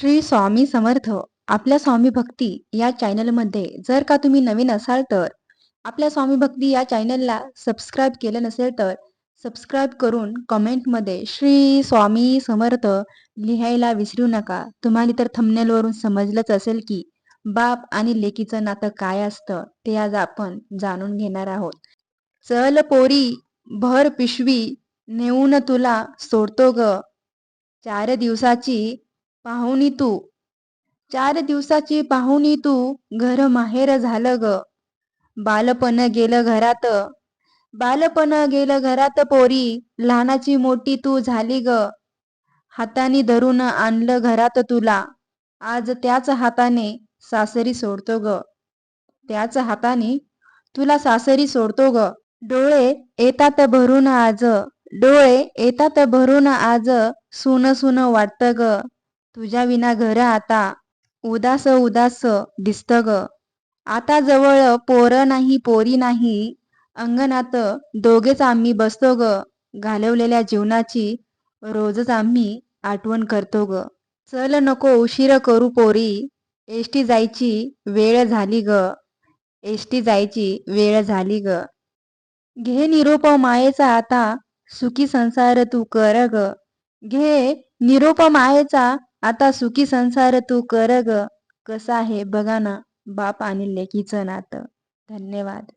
श्री स्वामी समर्थ आपल्या स्वामी भक्ती या चॅनलमध्ये जर का तुम्ही नवीन असाल तर आपल्या स्वामी भक्ती या चॅनलला सबस्क्राईब केलं नसेल तर सबस्क्राईब करून कमेंटमध्ये श्री स्वामी समर्थ लिहायला विसरू नका. तुम्हाला तर थमनेलवरून समजलंच असेल की बाप आणि लेकीचं नातं काय असतं ते आज आपण जाणून घेणार आहोत. चल पोरी भर पिशवी नेऊन तुला सोडतो ग. चार दिवसाची पाहुणी तू. चार दिवसाची पाहुणी तू. घर माहेर झालं ग. बालपण गेलं घरात. बालपण गेलं घरात पोरी. लहानाची मोठी तू झाली ग. हाताने धरून आणलं घरात तुला. आज त्याच हाताने सासरी सोडतो ग. त्याच हाताने तुला सासरी सोडतो ग. डोळे येतात भरून आज. डोळे येतात भरून आज. सुन सुन वाटतं ग. तुझ्या विना घर आता. उदास उदास दिसत ग आता जवळ पोर नाही पोरी नाही. अंगणात दोघेच आम्ही बसतो ग घालवलेल्या जीवनाची रोजच आम्ही आठवण करतो ग चल नको उशीर करू पोरी. एसटी जायची वेळ झाली ग. एसटी जायची वेळ झाली ग. घे निरोप मायेचा आता. सुखी संसार तू कर ग. घे निरोप मायेचा आता सुखी संसार तू कर ग. कसा आहे बघा ना बाप आणि लेकीचं नातं. धन्यवाद.